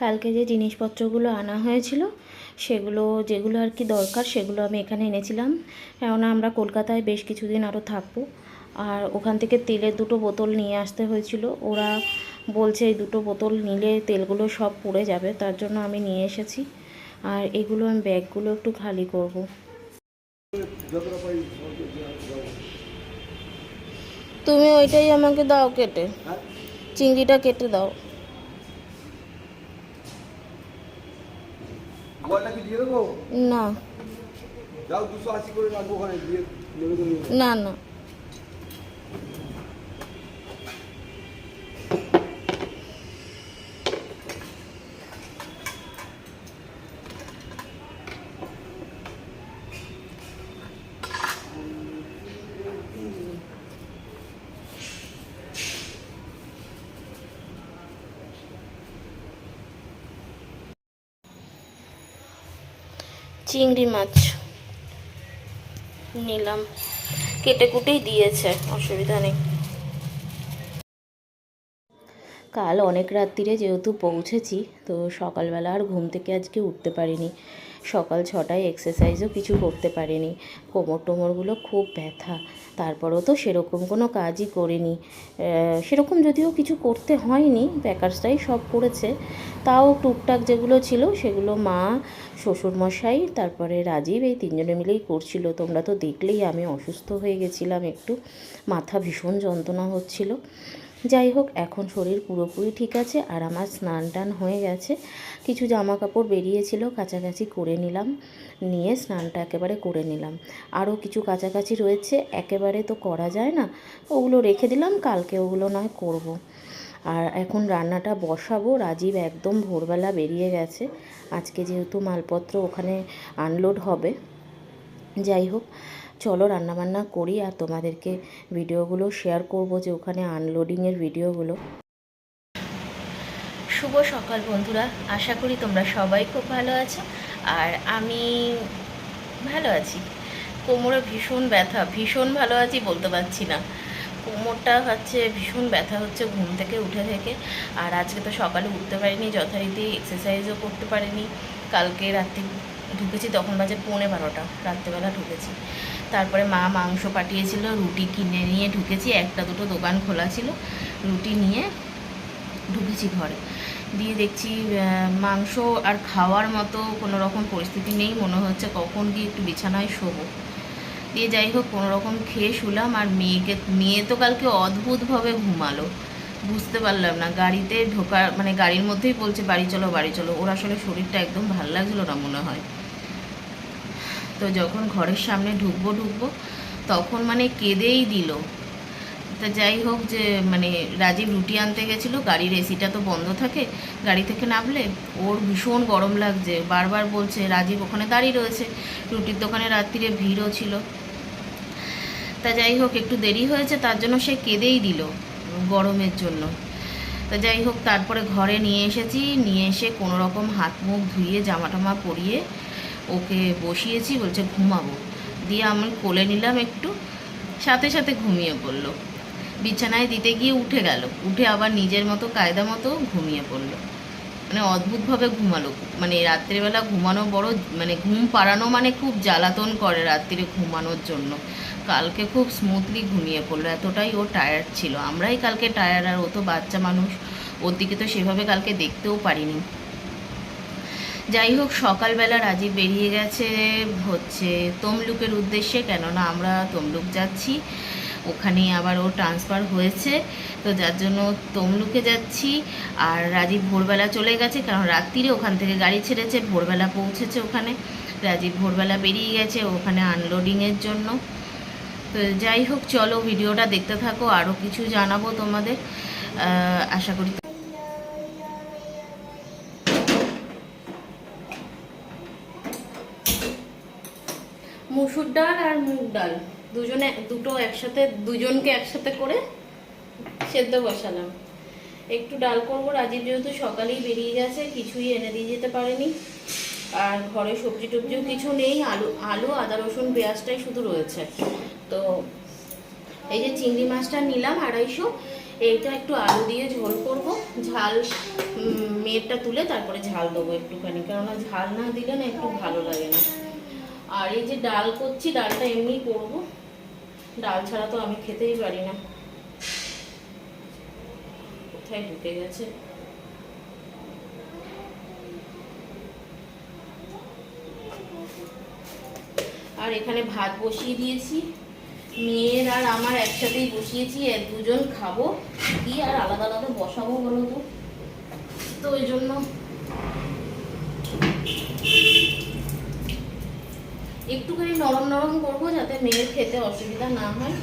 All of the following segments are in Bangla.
কালকে যে জিনিসপত্রগুলো আনা হয়েছিল সেগুলো যেগুলো আর কি দরকার সেগুলো আমি এখানে এনেছিলাম। কেননা আমরা কলকাতায় বেশ কিছুদিন আরও থাকব। আর ওখান থেকে তেলের দুটো বোতল নিয়ে আসতে হয়েছিল। ওরা বলছে এই দুটো বোতল নিলে তেলগুলো সব পড়ে যাবে তার জন্য আমি নিয়ে এসেছি। আর এগুলো আমি ব্যাগগুলো একটু খালি করব। তুমি ওইটাই আমাকে দাও কেটে। চিংড়িটা কেটে দাও। কি দিয়ে দেবো? না। যাও দুশো আশি করে রাখব ওখানে দিয়ে না না। চিংড়ি মাছ। নিলাম। কেটে কুটেই দিয়েছে, অসুবিধা নেই। কাল অনেক রাত্রিরে যেহেতু পৌঁছেছি, তো সকালবেলা আর ঘুম থেকে আজকে উঠতে পারিনি। সকাল ছটায় এক্সারসাইজও কিছু করতে পারিনি। কোমর টোমরগুলো খুব ব্যথা। তারপরেও তো সেরকম কোনো কাজই করিনি। সেরকম যদিও কিছু করতে হয়নি প্যাকার্সটাই সব করেছে। তাও টুকটাক যেগুলো ছিল সেগুলো মা, শ্বশুরমশাই, তারপরে রাজীব, এই তিনজনে মিলেই করছিল। তোমরা তো দেখলেই আমি অসুস্থ হয়ে গেছিলাম, একটু মাথা ভীষণ যন্ত্রণা হচ্ছিল। যাই হোক, এখন শরীর পুরোপুরি ঠিক আছে আর আমার স্নান টান হয়ে গেছে। কিছু জামা কাপড় বেরিয়েছিল, কাছাকাছি করে নিলাম, নিয়ে স্নানটা একেবারে করে নিলাম। আরও কিছু কাছাকাছি রয়েছে, একেবারে তো করা যায় না, ওগুলো রেখে দিলাম, কালকে ওগুলো নয় করব। আর এখন রান্নাটা বসাবো, রাজীব একদম ভোরবেলা বেরিয়ে গেছে, আজকে যেহেতু মালপত্র ওখানে আনলোড হবে। যাই হোক চলো রান্নাবান্না করি আর তোমাদেরকে ভিডিওগুলো শেয়ার করব যে ওখানে আনলোডিংয়ের ভিডিওগুলো। শুভ সকাল বন্ধুরা, আশা করি তোমরা সবাই খুব ভালো আছো আর আমি ভালো আছি। কোমরে ভীষণ ব্যথা, ভীষণ ভালো আছি বলতে পারছি না। কোমরটা হচ্ছে ভীষণ ব্যথা হচ্ছে ঘুম থেকে উঠে থেকে আর আজকে তো সকালে উঠতে পারিনি, যথারীতি এক্সারসাইজও করতে পারিনি। কালকে রাত্রি ঢুকেছি, তখন বাজে পৌনে বারোটা, রাত্রেবেলা ঢুকেছি। তারপরে মা মাংস পাঠিয়েছিল, রুটি কিনে নিয়ে ঢুকেছি, একটা দুটো দোকান খোলা ছিল, রুটি নিয়ে ঢুকেছি ঘরে। দিয়ে দেখছি মাংস আর খাওয়ার মতো কোনো রকম পরিস্থিতি নেই, মনে হচ্ছে কখন গিয়ে একটু বিছানায় শোবো। দিয়ে যাই হোক, কোনো রকম খেয়ে শুলাম, আর মেয়েকে, মেয়ে তো কালকে অদ্ভুতভাবে ঘুমালো। বুঝতে পারলাম না, গাড়িতে ঢোকার মানে গাড়ির মধ্যেই বলছে, বাড়ি চলো বাড়ি চলো। ওর আসলে শরীরটা একদম ভালো লাগছিল না মনে হয়। তো যখন ঘরের সামনে ঢুকবো ঢুকবো, তখন মানে কেঁদেই দিল। তা যাই হোক যে মানে রাজীব রুটি আনতে গেছিল, গাড়ির এসিটা তো বন্ধ থাকে, গাড়ি থেকে নামলে ওর ভীষণ গরম লাগছে। বারবার বলছে, রাজীব ওখানে দাঁড়িয়ে রয়েছে। রুটির দোকানে রাত্রিরে ভিড়ও ছিল। তা যাই হোক, একটু দেরি হয়েছে, তার জন্য সে কেঁদেই দিল গরমের জন্য। তা যাই হোক, তারপরে ঘরে নিয়ে এসেছি, নিয়ে এসে কোনো রকম হাত মুখ ধুয়ে জামা টামা পরিয়ে ওকে বসিয়েছি, বলছে ঘুমাবো। দিয়ে আমি কোলে নিলাম একটু, সাথে সাথে ঘুমিয়ে পড়ল। বিছানায় দিতে গিয়ে উঠে গেল। উঠে আবার নিজের মতো, কায়দা মতো ঘুমিয়ে পড়ল। মানে অদ্ভুতভাবে ঘুমালো। মানে রাত্রিবেলা ঘুমানো বড় মানে ঘুম পাড়ানো মানে খুব জ্বালাতন করে রাত্রিরে ঘুমানোর জন্য। কালকে খুব স্মুথলি ঘুমিয়ে পড়ল। এতটাই ও টায়ার্ড ছিল। আমরাই কালকে টায়ার্ড আর ও তো বাচ্চা মানুষ। ওর দিকে তো সেভাবে কালকে দেখতেও পারিনি। যাই হোক, সকালবেলা রাজীব বেরিয়ে গেছে। হচ্ছে তমলুকের উদ্দেশ্যে, কেননা আমরা তমলুক যাচ্ছি। ওখানে আবার ও ট্রান্সফার হয়েছে। তো যার জন্য তমলুকে যাচ্ছি। আর রাজীব ভোরবেলা চলে গেছে, কারণ রাত্রিরে ওখান থেকে গাড়ি ছেড়েছে, ভোরবেলা পৌঁছেছে ওখানে। রাজীব ভোরবেলা বেরিয়ে গেছে ওখানে আনলোডিংয়ের জন্য। তো যাই হোক, চলো ভিডিওটা দেখতে থাকো আরও কিছু জানাব তোমাদের। আশা করি মুসুর ডাল আর মুগ ডাল। দুজনে দুটো একসাথে দুজনকে একসাথে করে সেদ্ধ বসালাম। একটু ডাল করব রাজীব যেহেতু সকালেই বেরিয়ে গেছে কিছুই এনে দিয়ে যেতে পারেনি। আর ঘরে সবজি টবজিও কিছু নেই আলু আলু আদা রসুন পেঁয়াজটাই শুধু রয়েছে। তো এই যে চিংড়ি মাছটা নিলাম আড়াইশো। এইটা একটু আলু দিয়ে ঝোল করব। ঝাল উম, মেয়ে তেলটা তুলে তারপরে ঝাল দেবো একটুখানি। কেননা ঝাল না দিলে না একটু ভালো লাগে না। আর এই যে ডাল করছি, ডালটা এমনি করব। ডাল ছাড়া তো আমি খেতেই পারি না। কোথায় ঢুকে গেছে? আর এখানে ভাত বসিয়ে দিয়েছি। মেয়ের আর আমার একসাথেই বসিয়েছি এক দুজন খাব। কি আর আলাদা আলাদা বসাবো বলো তো? তো ওই জন্য। একটুখানি নরম নরম করব যাতে মেয়ের খেতে অসুবিধা না হয়।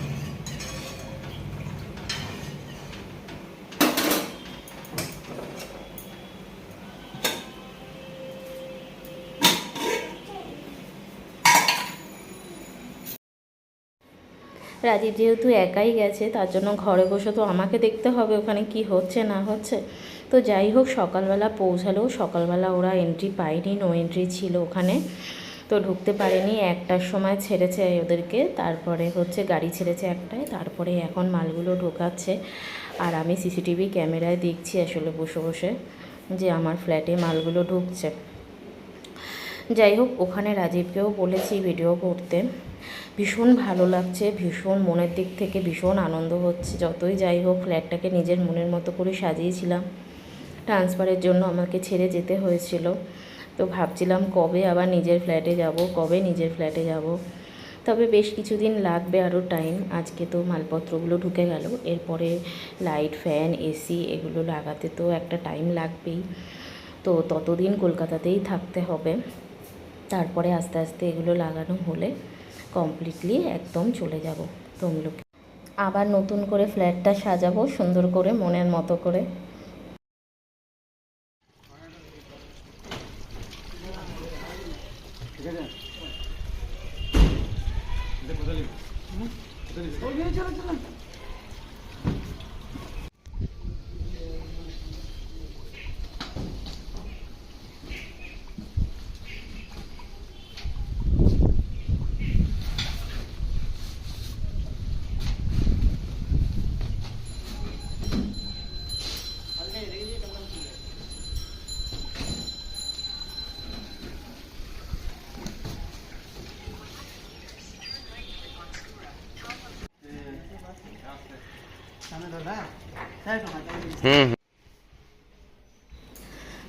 রাজীব যেহেতু একাই গেছে, তার জন্য ঘরে বসে তো আমাকে দেখতে হবে ওখানে কি হচ্ছে, না হচ্ছে। তো যাই হোক, সকালবেলা পৌঁছালেও সকালবেলা ওরা এন্ট্রি পায়নি নো এন্ট্রি ছিল ওখানে। তো ঢুকতে পারেনি, একটার সময় ছেড়েছে ওদেরকে, তারপরে হচ্ছে গাড়ি ছেড়েছে একটায় তারপরে এখন মালগুলো ঢোকাচ্ছে। আর আমি সিসিটিভি ক্যামেরায় দেখছি আসলে বসে বসে যে আমার ফ্ল্যাটে মালগুলো ঢুকছে। যাই হোক, ওখানে রাজীবকেও বলেছি ভিডিও করতে। ভীষণ ভালো লাগছে, ভীষণ মনের দিক থেকে ভীষণ আনন্দ হচ্ছে। যতই যাই হোক, ফ্ল্যাটটাকে নিজের মনের মতো করে সাজিয়েছিলাম। ট্রান্সফারের জন্য আমাকে ছেড়ে যেতে হয়েছিল। তো ভাবছিলাম কবে আবার নিজের ফ্ল্যাটে যাব, কবে নিজের ফ্ল্যাটে যাব। তবে বেশ কিছুদিন লাগবে আরও টাইম আজকে তো মালপত্রগুলো ঢুকে গেল। এরপরে লাইট ফ্যান এসি এগুলো লাগাতে তো একটা টাইম লাগবেই। তো ততদিন কলকাতাতেই থাকতে হবে। তারপরে আস্তে আস্তে এগুলো লাগানো হলে কমপ্লিটলি একদম চলে যাব। তমলুকে আবার নতুন করে ফ্ল্যাটটা সাজাবো, সুন্দর করে, মনের মতো করে। चलो चलो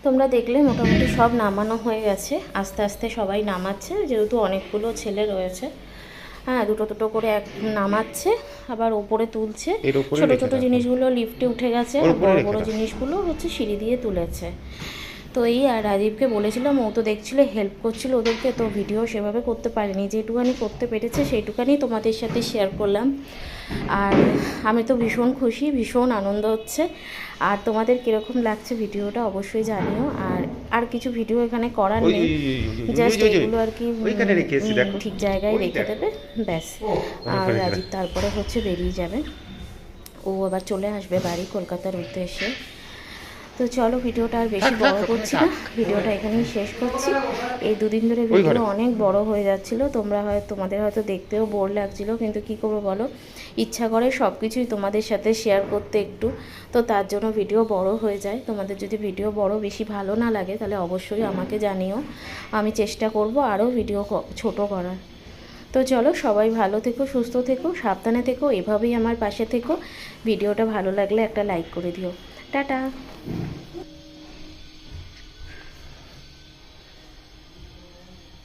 তোমরা দেখলে মোটামুটি সব নামানো হয়ে গেছে। আস্তে আস্তে সবাই নামাচ্ছে যেহেতু অনেকগুলো ছেলে রয়েছে। হ্যাঁ দুটো দুটো করে এক নামাচ্ছে আবার ওপরে তুলছে। ছোট ছোট জিনিসগুলো লিফটে উঠে গেছে বড় বড় জিনিসগুলো হচ্ছে সিঁড়ি দিয়ে তুলেছে। তো এই আর রাজীবকে বলেছিলাম ও তো দেখছিল হেল্প করছিল ওদেরকে তো ভিডিও সেভাবে করতে পারেনি। যেটুকানি করতে পেরেছে সেইটুকানি তোমাদের সাথে শেয়ার করলাম। আর আমি তো ভীষণ খুশি ভীষণ আনন্দ হচ্ছে। আর তোমাদের কীরকম লাগছে ভিডিওটা অবশ্যই জানিও। আর আর কিছু ভিডিও এখানে করার নেই। জাস্ট এগুলো আর কি ওইখানে রেখে দেখো। ঠিক জায়গায় রেখে দেবে ব্যাস। আর রাজীব তারপরে হচ্ছে বেরিয়ে যাবে। ও আবার চলে আসবে বাড়ি কলকাতার উদ্দেশ্যে। তো চলো ভিডিওটা আর বেশি বড় করছি না। ভিডিওটা এখানেই শেষ করছি। এই দুদিন ধরে ভিডিও অনেক বড় হয়ে যাচ্ছিল। তোমরা হয় তোমাদের হয়তো দেখতেও বোর লাগছিল কিন্তু কি করব বলো? ইচ্ছা করে সব কিছুই তোমাদের সাথে শেয়ার করতে একটু। তো তার জন্য ভিডিও বড় হয়ে যায়। তোমাদের যদি ভিডিও বড় বেশি ভালো না লাগে তাহলে অবশ্যই আমাকে জানিও। আমি চেষ্টা করব আরও ভিডিও ছোট করার। তো চলো সবাই ভালো থেকো সুস্থ থেকো সাবধানে থেকো এভাবেই আমার পাশে থেকো। ভিডিওটা ভালো লাগলে একটা লাইক করে দিও। টাটা।